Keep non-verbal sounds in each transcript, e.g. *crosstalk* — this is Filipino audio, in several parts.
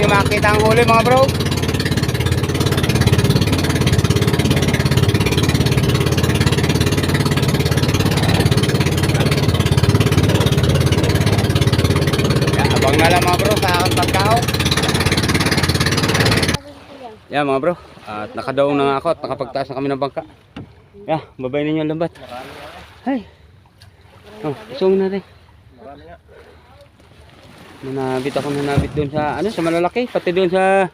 yung makita ang huli mga bro. Yan, abang na lang mga bro sa pagdaong. Yan mga bro, at nakadaong na nga ako at nakapagtaas na kami ng bangka. Yeah, babay ninyo ang lambat. Ay. Oh, isong na rin. Nanabit ako nanabit doon sa ano sa malalaki pati doon sa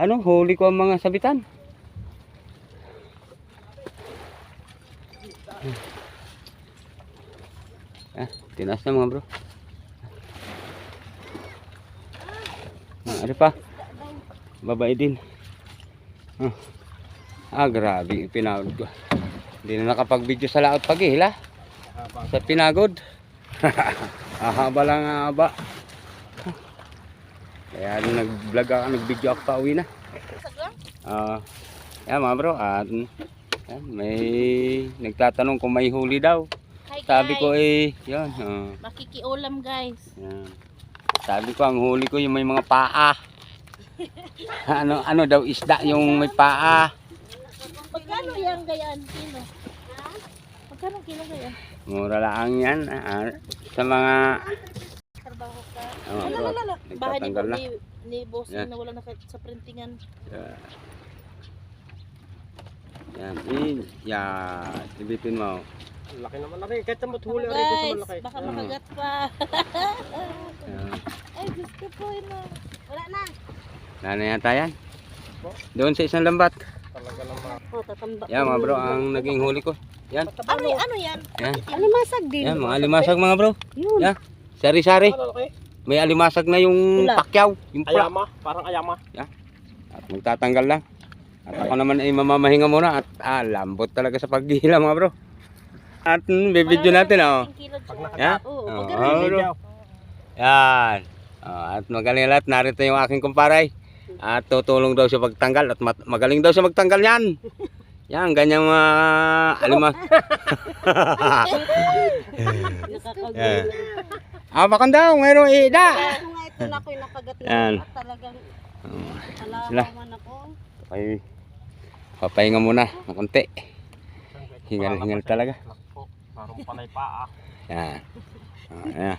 ano huli ko ang mga sabitan. Ah, tinas na mga bro. Ah, ano pa? Babae din. Ah, ah grabe, pinagod ko. Hindi na nakapag-video sa laot pag-ihila. Sa pinagod. *laughs* Ahaba lang ang haba. Kaya nung nag-vlog ako, nag-video ako pa uwi na. Ah, yan mga bro, at yan, may nagtatanong kung may huli daw. Hi Sabi guys. ko eh, yan. ah, Makikiulam guys. yan. Sabi ko ang huli ko yung may mga paa. *laughs* ano ano daw isda yung may paa. Magkano yan gayaan? Kilo? Magkano kilo gayaan? Mura lang yan. ah, sa mga Trabaho ka. ano, Ala, bro, ala, ala. Bahay ni, na. ni, ni boss Yan. na wala na sa printingan. Yan. Yan, in, yan. Sibitin mo. Laki naman na rin. Kahit sa huli rin sa malaki. baka Mm. makagat pa. Yan. Ay, gusto ko yun na. Wala na. Nana yata yan. Doon sa isang lambat. Talaga naman. Oh, tatamba. Yan mga bro, ang naging huli ko. Yan, Ano, ano yan? yan. Alimasag din. Yan, mga alimasag mga bro. Yun. Yan. Sari-sari. Ano laki? May alimasag na yung Pula. pakyaw. Yung pula. Ayama. Parang ayama. At magtatanggal lang. At ako naman ay mamamahinga muna at ah, lambot talaga sa paghihila mga bro. At mm, bibidyo natin oh. Yan. Oo, Ah, bro. Yan. Oh, at magaling lahat. Narito yung aking kumparay. At tutulong daw siya pagtanggal. At magaling daw siya magtanggal yan. Yan, ganyang mga alima. *laughs* *laughs* Yan. Ah, bakang daw, mayroong ida. Kaya nga ito na ako yung nakagat na Yan. at talagang Oh, ala Sila. naman ako. Okay. Papahinga muna ng konti. Hingal-hingal talaga. Parang panay paa. Yan. Oh, yan.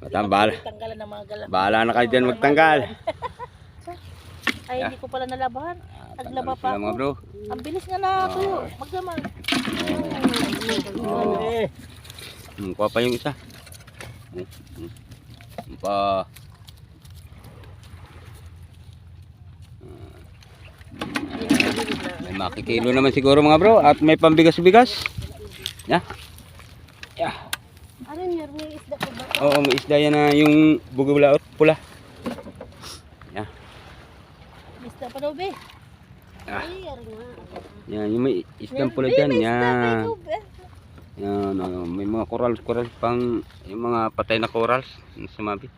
Matambal. Tanggalan ng mga galang. Bahala na kayo dyan magtanggal. Ay, hindi ko pala nalabahan. Ah, Naglaba pa ako. bro. Ang bilis nga na tuyo. Magdaman. Oh. Eh. Hmm, kuha pa yung isa. Hmm, hmm. Hmm, Pa. May makikilo naman siguro mga bro at may pambigas-bigas. Ya. Yeah. Ano isda ba? Oo, may isda yan na yung bugula pula. Yan. May isda pa daw, be. Ah. Yan, yung may isdang Be, pula dyan. isda Yan. Yan, ano, may mga corals, corals pang, yung mga patay na corals na sumabit.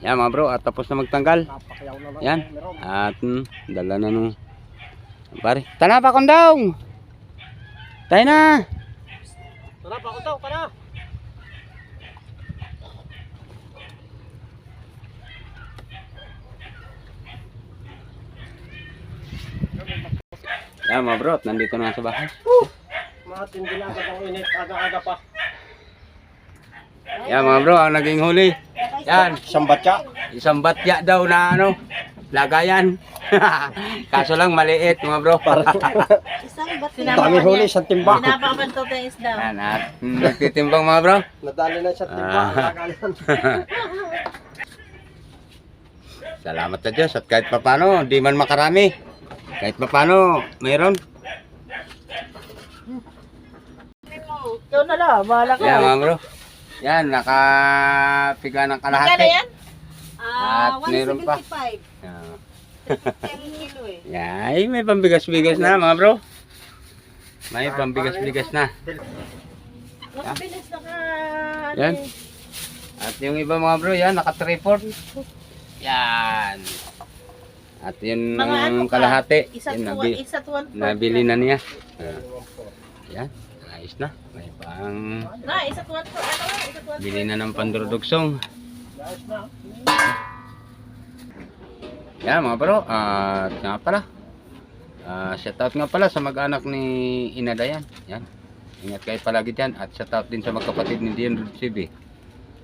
Yan mga bro, at tapos na magtanggal. Yan. Meron. At mm, dala na nung pare. Tana pa kondong. Tayo na. Tara, bako daw, tara. Yan mga bro, at nandito na sa bahay. Matindi na agad ang init. Aga-aga pa. Yan mga bro, ang naging huli. Yan, Isang batya. isang batya daw na ano, lagayan. *laughs* Kaso lang maliit mga bro. Isang bat Dami huli sa timba. Pinapabantot na isda. Yan, at nagtitimbang mga bro. Nadali na sa timba. Ah. Nagalan. *laughs* Salamat sa Diyos at kahit papano, di man makarami. Kahit papano, mayroon. Ikaw na lang, bahala ka. Yan mga bro. Yan, nakapiga ng Magkano kalahati. yan? At meron pa. 175. Yan. 10 kilo eh. *laughs* Yan, may pambigas-bigas na mga bro. May pambigas-bigas na. Mabilis na ka. Yan. At yung iba mga bro, yan, naka-report. Yan. At yun Mga ano ang ka? kalahati. Isa Yan, to, nabi, isa to one nabili na niya. Ah, yan, ayos na. May pang Na, isa one fourth. Ano nga, isa one bili na ng pandurudugsong. Yan mga bro, at nga pala. Ah, shout out nga pala sa mag-anak ni Inadayan. Yan. Ingat kayo palagi dyan. At shout out din sa magkapatid ni Dion Rutsibi.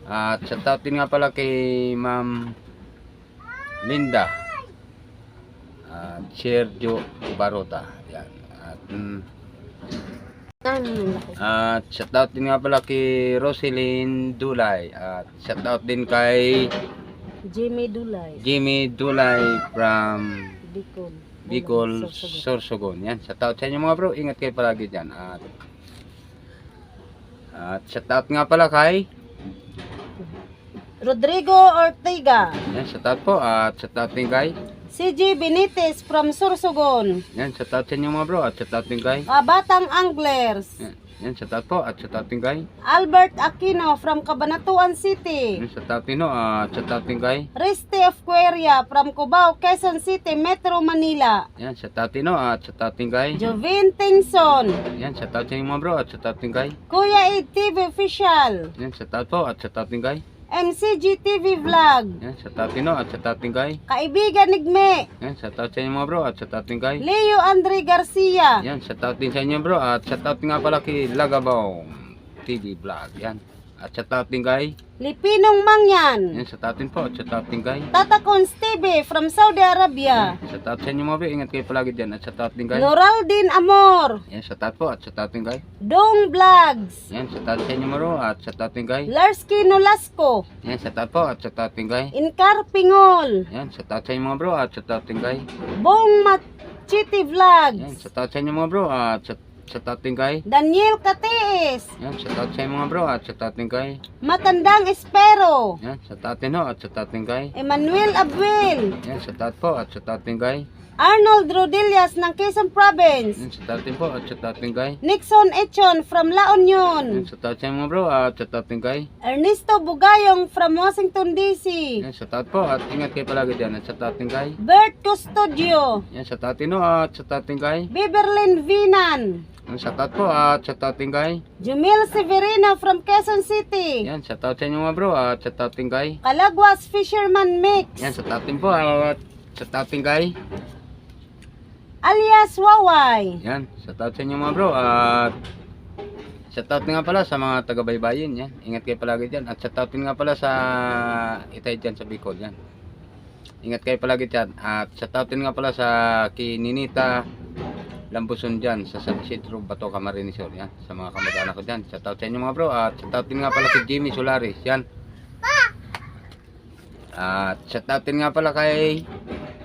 At shout out din nga pala kay Ma'am Linda. At Sergio Barota. Yan. At mm, at shoutout din nga pala kay Roselyn Dulay. At shoutout din kay Jimmy Dulay. Jimmy Dulay from Bicol. Bicol, Sorsogon. Yan, shoutout sa inyo mga bro. Ingat kayo palagi dyan. At, at shoutout nga pala kay Rodrigo Ortega. yan, shoutout po. At shoutout din kay CJ Benitez from Sorsogon. yan, shoutout sa inyo mga bro. At shoutout din kay Ah, Batang Anglers. yan, yan shoutout po. At shoutout din kay Albert Aquino from Cabanatuan City. yan, shoutout din no. At shoutout din kay Riste of Queria from Cubao, Quezon City, Metro Manila. yan, shoutout din no. At shoutout din kay Jovin Tingson. yan, shoutout sa inyo mga bro. At shoutout din kay Kuya Ed TV Official. Yan, shoutout po at shoutout din kay. MCG TV Vlog. Yan, shoutout din no at shoutout din kay. Kaibigan Nigme. Yan, shoutout sa inyo mga bro at shoutout din kay. Leo Andre Garcia. Yan, shoutout din sa inyo bro at shoutout nga pala kay Lagabong TV Vlog. Yan. At shoutout din kay. Lipinong Mangyan. Yan, shoutout din po at shoutout din kay. Tatakon Steve from Saudi Arabia. Shoutout sa inyo mga bro. Ingat kayo palagi dyan at shoutout din kay. Noraldin Amor. Yan, shoutout po at shoutout din kay. Dong Vlogs. Yan, shoutout sa inyo mga bro at shoutout din kay. Larsky Nolasco. Yan, shoutout po at shoutout din kay. Inkar Pingol. Yan, shoutout sa inyo mga bro at shoutout din kay. Bong Machiti Yan, Vlogs. shoutout sa inyo mga bro at shout- shoutout din kay. Daniel Catees. Yan, sa inyo mga bro at shoutout din kay. Matandang Espero. Yan, shoutout din ho at shoutout din kay. Emmanuel Abuel. Yan, shoutout po at shoutout din kay. Arnold Rodillas ng Quezon Province. Shoutout din po at shoutout din kay. Nixon Echon from La Union. shoutout sa inyo mga bro at shoutout din kay. Ernesto Bugayong from Washington DC. Yan, shoutout po at ingat kayo palagi dyan at shoutout din kay. Bert Custodio. Yan, shoutout din ho at shoutout din kay. Biberlin Vinan. Yan, shoutout po at shoutout din kay. Jumil Severino from Quezon City. Yan, shoutout sa inyo mga bro at shoutout din kay. Calagwas Fisherman Mix. Yan, shoutout din po at shoutout din kay. Alias Waway. Yan, shoutout sa inyo mga bro at shoutout nga pala sa mga taga-baybayin yan. Ingat kayo palagi dyan. At shoutout nga pala sa itay dyan sa Bicol yan. Ingat kayo palagi dyan. At shoutout nga pala sa Kininita Lambuson dyan sa San Isidro Bato Camarinesor yan. Sa mga kamag-anak ko dyan. Shoutout sa inyo mga bro. At shoutout din nga pala si Jimmy Solaris yan. At shoutout din nga pala kay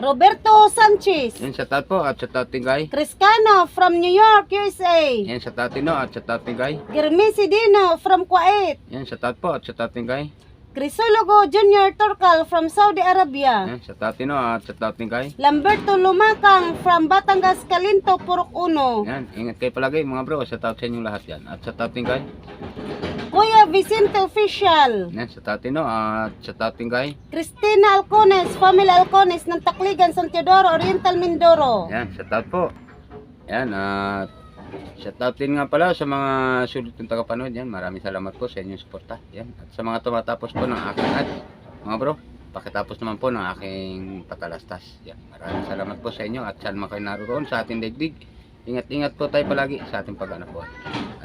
Roberto Sanchez. Yan, shout out po at shout out din kay. Criscano from New York, USA. Yan, shout out din no at shout out din kay. Germisi Dino from Kuwait. Yan, shout out po at shout out din kay. Crisologo Junior Turcal from Saudi Arabia. Yan, shout out din no at shout out din kay. Lamberto Lumakang from Batangas Calinto, Purok Uno. Yan, ingat kayo palagi mga bro. Shout out sa inyong lahat yan. At shout out. Kuya Vicente Official. Yan, shout out din no at din kay. Cristina Alcones, Family Alcones ng Takligan, San Teodoro, Oriental Mindoro. Yan, shout out po. Yan, at shout out din nga pala sa mga sulit ng tagapanood. Yan, maraming salamat po sa inyong suporta. Yan, at sa mga tumatapos po ng aking ad. Mga bro, pakitapos naman po ng aking patalastas. Yan, maraming salamat po sa inyo at saan man kayo naroon sa ating daigdig. Ingat-ingat po tayo palagi sa ating pag po.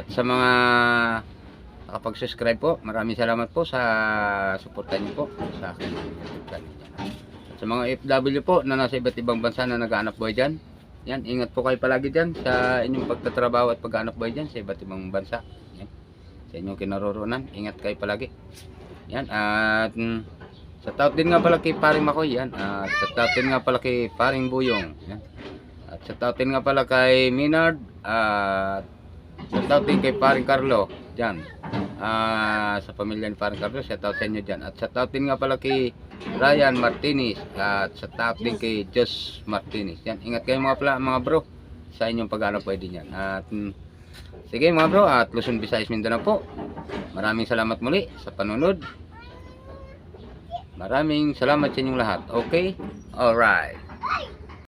At sa mga nakapag-subscribe po, maraming salamat po sa suporta niyo po sa. At sa mga FW po na nasa iba't ibang bansa na naghahanap buhay dyan, yan, ingat po kayo palagi dyan sa inyong pagtatrabaho at paghanap buhay dyan sa iba't ibang bansa. Yan. Sa inyong kinaroroonan, ingat kayo palagi. Yan, at mm, sa tout din nga pala kay Paring Makoy, yan. At sa tout din nga pala kay Paring Buyong. Yan. At sa tout din nga pala kay Minard. At sa tout din kay Paring Carlo. Yan. Ah, sa pamilya ni Paring Carlo, shout out sa inyo dyan. At shout out din nga pala kay Ryan Martinez at sa top din kay Josh Martinez. Yan, ingat kayo mga pala, mga bro sa inyong pag-ano pwede niyan. At mm, sige mga bro, at Luzon, Visayas, Mindanao po. Maraming salamat muli sa panunod. Maraming salamat sa inyong lahat. Okay? Alright.